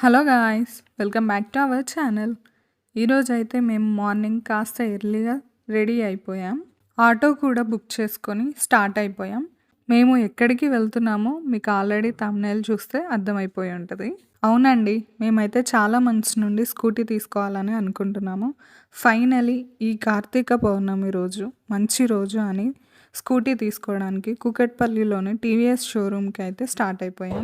Hello guys welcome back to our channel. ఈరోజు అయితే మేము మార్నింగ్ కాస్త ఎర్లీగా రెడీ అయిపోయాం. ఆటో కూడా బుక్ చేసుకొని స్టార్ట్ అయిపోయాం. మేము ఎక్కడికి వెళ్తున్నామో మీకు ఆల్రెడీ తమ్నేల్ చూస్తే అర్థమైపోయి ఉంటుంది. అవునండి మేమైతే చాలా మంత్స్ నుండి స్కూటీ తీసుకోవాలని అనుకుంటున్నాము. ఫైనలీ ఈ కార్తీక పౌర్ణమి రోజు మంచి రోజు అని స్కూటీ తీసుకోవడానికి కుకట్పల్లిలోని టీవీఎస్ షోరూమ్కి అయితే స్టార్ట్ అయిపోయాం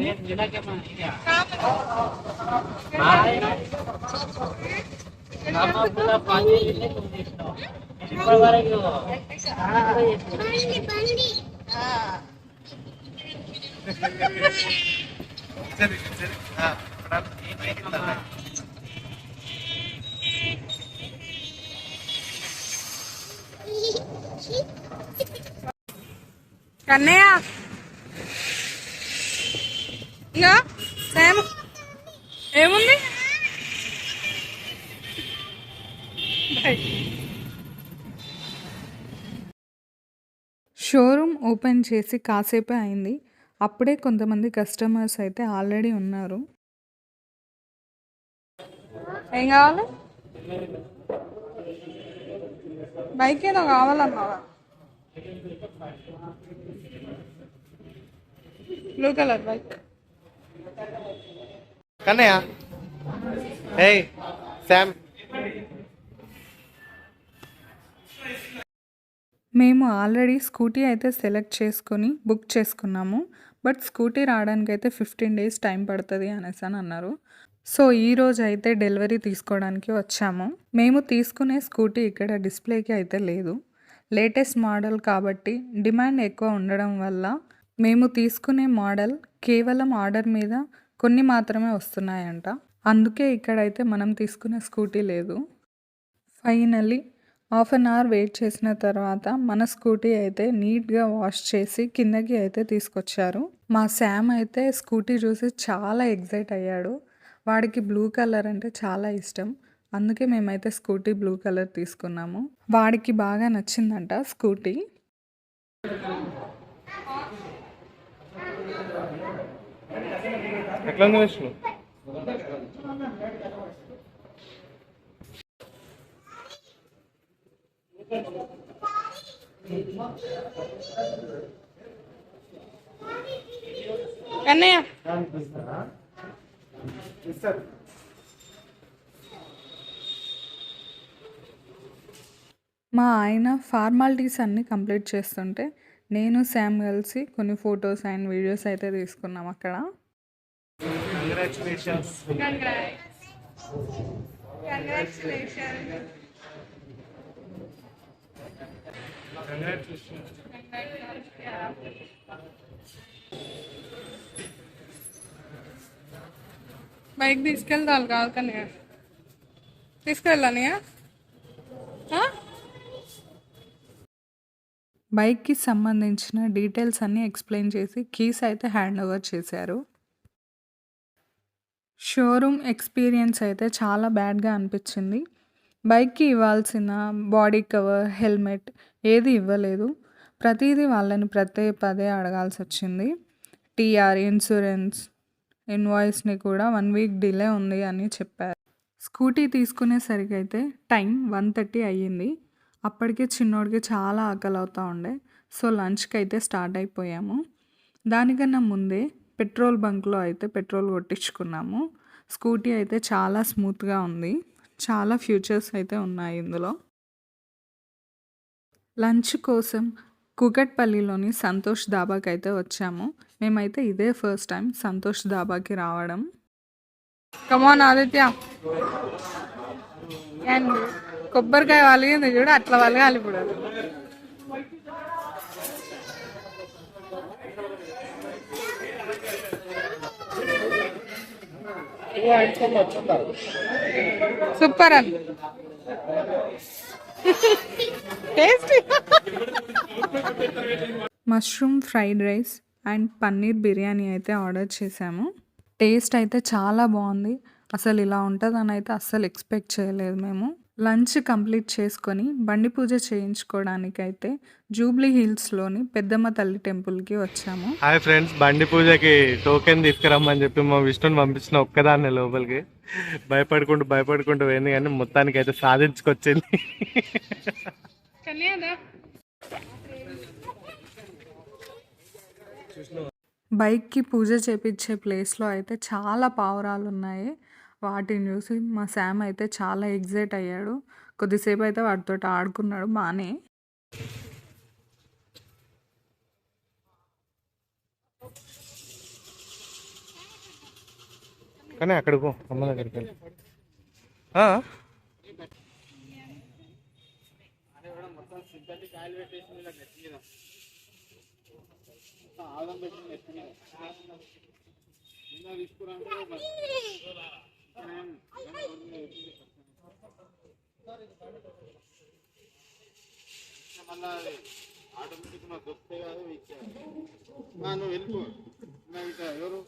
కన్నయ్య. ఇంకా సేమ్. ఏముంది? షోరూమ్ ఓపెన్ చేసి కాసేపే అయింది. అప్పుడే కొంతమంది కస్టమర్స్ అయితే ఆల్రెడీ ఉన్నారు. ఏం కావాలి? బైక్ ఏదో కావాలన్నావా? Blue colour bike Kannayya. ఏయ్ శామ్. మేము ఆల్రెడీ స్కూటీ అయితే సెలెక్ట్ చేసుకొని బుక్ చేసుకున్నాము బట్ స్కూటీ రావడానికి అయితే ఫిఫ్టీన్ డేస్ టైం పడుతుంది అనేసి అని అన్నారు. సో ఈ రోజు అయితే డెలివరీ తీసుకోవడానికి వచ్చాము. మేము తీసుకునే స్కూటీ ఇక్కడ డిస్ప్లేకి అయితే లేదు. లేటెస్ట్ మోడల్ కాబట్టి డిమాండ్ ఎక్కువ ఉండడం వల్ల మేము తీసుకునే మోడల్ కేవలం ఆర్డర్ మీద కొన్ని మాత్రమే వస్తున్నాయంట. అందుకే ఇక్కడైతే మనం తీసుకునే స్కూటీ లేదు. Finally half an hour wait చేసిన తర్వాత మన స్కూటీ అయితే నీట్గా వాష్ చేసి కిందకి అయితే తీసుకొచ్చారు. మా శామ్ అయితే స్కూటీ చూసి చాలా ఎగ్జైట్ అయ్యాడు. వాడికి బ్లూ కలర్ అంటే చాలా ఇష్టం. అందుకే మేమైతే స్కూటీ బ్లూ కలర్ తీసుకున్నాము. వాడికి బాగా నచ్చిందంట స్కూటీ. అన్నయ్య. మా ఆయన ఫార్మాలిటీస్ అన్నీ కంప్లీట్ చేస్తుంటే నేను శామ్ కలిసి కొన్ని ఫొటోస్ అండ్ వీడియోస్ అయితే తీసుకున్నాం అక్కడ. బైక్ తీసుకెళ్తాను కాదు కానీ తీసుకెళ్ళానియా బైక్కి సంబంధించిన డీటెయిల్స్ అన్నీ ఎక్స్ప్లెయిన్ చేసి కీస్ అయితే హ్యాండ్ ఓవర్ చేశారు. షోరూమ్ ఎక్స్పీరియన్స్ అయితే చాలా బ్యాడ్గా అనిపించింది. బైక్కి ఇవ్వాల్సిన బాడీ కవర్ హెల్మెట్ ఏది ఇవ్వలేదు. ప్రతిదీ వాళ్ళని ప్రతి పదే అడగాల్సి వచ్చింది. టీఆర్ ఇన్సూరెన్స్ ఇన్వాయిస్ని కూడా వన్ వీక్ డిలే ఉంది అని చెప్పారు. స్కూటీ తీసుకునేసరికి అయితే టైం వన్ థర్టీ అయ్యింది. అప్పటికే చిన్నోడికి చాలా ఆకలి అవుతూ ఉండే. సో లంచ్కి అయితే స్టార్ట్ అయిపోయాము. దానికన్నా ముందే పెట్రోల్ బంక్లో అయితే పెట్రోల్ కొట్టించుకున్నాము. స్కూటీ అయితే చాలా స్మూత్గా ఉంది. చాలా ఫ్యూచర్స్ అయితే ఉన్నాయి ఇందులో. లంచ్ కోసం కుకట్పల్లిలోని సంతోష్ దాబాకి అయితే వచ్చాము. మేమైతే ఇదే ఫస్ట్ టైం సంతోష్ దాబాకి రావడం. కమాన్ ఆదిత్య. అండ్ కొబ్బరికాయ వలిగింది చూడు అట్లా వలగాలి ఇప్పుడు. సూపర్ అని. Tasty mushroom fried rice and paneer biryani అయితే ఆర్డర్ చేశాము టేస్ట్ అయితే చాలా బాగుంది. అసలు ఇలా ఉంటుందని అయితే అస్సలు ఎక్స్పెక్ట్ చేయలేదు మేము. లంచ్ కంప్లీట్ చేసుకొని బండి పూజ చేయించుకోవడానికైతే జూబ్లీ హిల్స్‌లోని పెద్దమ్మ తల్లి టెంపుల్‌కి వచ్చాము. హాయ్ ఫ్రెండ్స్ బండి పూజకి టోకెన్ తీసుకురమ్మని చెప్పి మా విష్ణుని పంపించిన ఒక్కదాన్నే లోపలికి భయపడుకుంటూ భయపడుకుంటూ పోయింది కానీ మొత్తానికి అయితే సాధించుకొచ్చింది బైక్‌కి పూజ చేపిచ్చే ప్లేస్‌లో అయితే చాలా పావురాలున్నాయి. వాటిని చూసి మా శామ్ అయితే చాలా ఎగ్జైట్ అయ్యాడు. కొద్దిసేపు అయితే వాటితో ఆడుకున్నాడు బాగానే కానీ అక్కడికి అమ్మ దగ్గరికి వెళ్ళి. తీసుకురా ఆ? ఆటోమేటిక్ మాకు దొరికితే కాదు ఇచ్చారు నువ్వు వెళ్ళిపో నా ఇక ఎవరు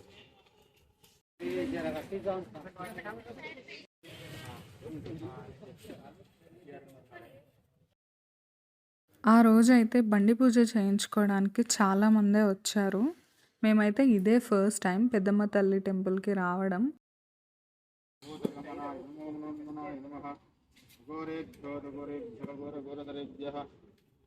ఆ రోజైతే బండి పూజ చేయించుకోవడానికి చాలామందే వచ్చారు. మేమైతే ఇదే ఫస్ట్ టైం పెద్దమ్మ తల్లి టెంపుల్‌కి రావడం. గోరేభ్యో గోరేభ్యో ఘోర ఘోరధరేభ్య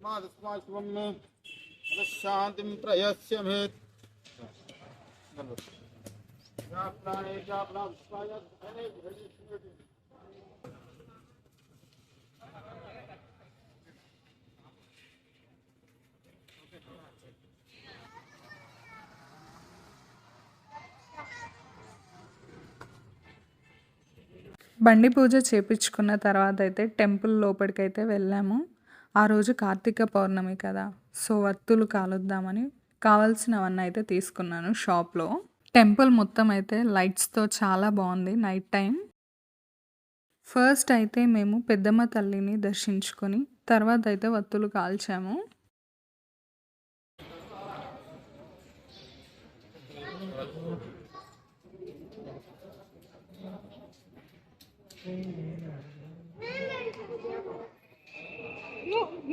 మాదస్మాశివం మే శాంతిం ప్రయస్యమేత్ బండి పూజ చేపించుకున్న తర్వాత అయితే టెంపుల్ లోపలికైతే వెళ్ళాము. ఆ రోజు కార్తీక పౌర్ణమి కదా! సో, వత్తులు కాలుద్దామని కావాల్సినవన్నీ అయితే తీసుకున్నాను షాప్‌లో. టెంపుల్ మొత్తం అయితే లైట్స్‌తో చాలా బాగుంది నైట్ టైం ఫస్ట్ అయితే మేము పెద్దమ్మ తల్లిని దర్శించుకొని తర్వాత అయితే వత్తులు కాల్చాము.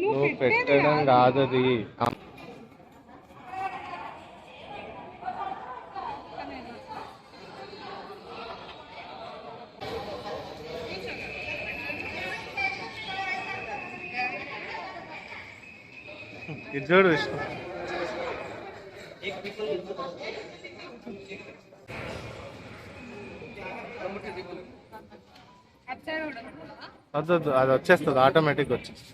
నువ్వు పెట్టడం కాదు అది ఇది చూడు విష్ణు. వద్దు అది వచ్చేస్తుంది ఆటోమేటిక్ వచ్చేస్తుంది.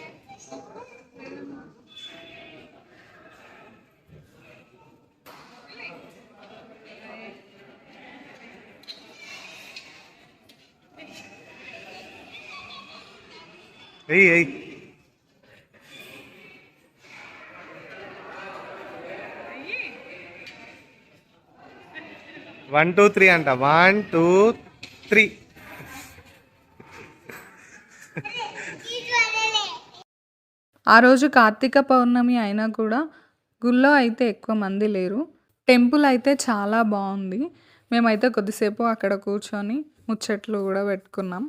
ఎయ్ ఎయ్ వన్ టూ త్రీ అంట వన్ టూ త్రీ ఆ రోజు కార్తీక పౌర్ణమి అయినా కూడా గుళ్ళో అయితే ఎక్కువ మంది లేరు. టెంపుల్ అయితే చాలా బాగుంది మేమైతే కొద్దిసేపు అక్కడ కూర్చొని ముచ్చట్లు కూడా పెట్టుకున్నాం.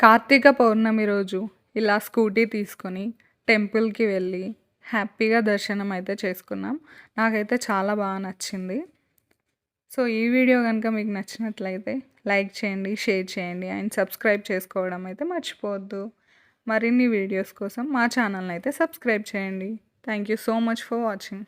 కార్తీక పౌర్ణమి రోజు ఇలా స్కూటీ తీసుకొని టెంపుల్కి వెళ్ళి హ్యాపీగా దర్శనం అయితే చేసుకున్నాం. నాకైతే చాలా బాగా నచ్చింది. సో ఈ వీడియో కనుక మీకు నచ్చినట్లయితే లైక్ చేయండి షేర్ చేయండి అండ్ సబ్స్క్రైబ్ చేసుకోవడం అయితే మర్చిపోవద్దు. మరిన్ని వీడియోస్ కోసం మా ఛానల్ని అయితే సబ్స్క్రైబ్ చేయండి. Thank you so much for watching.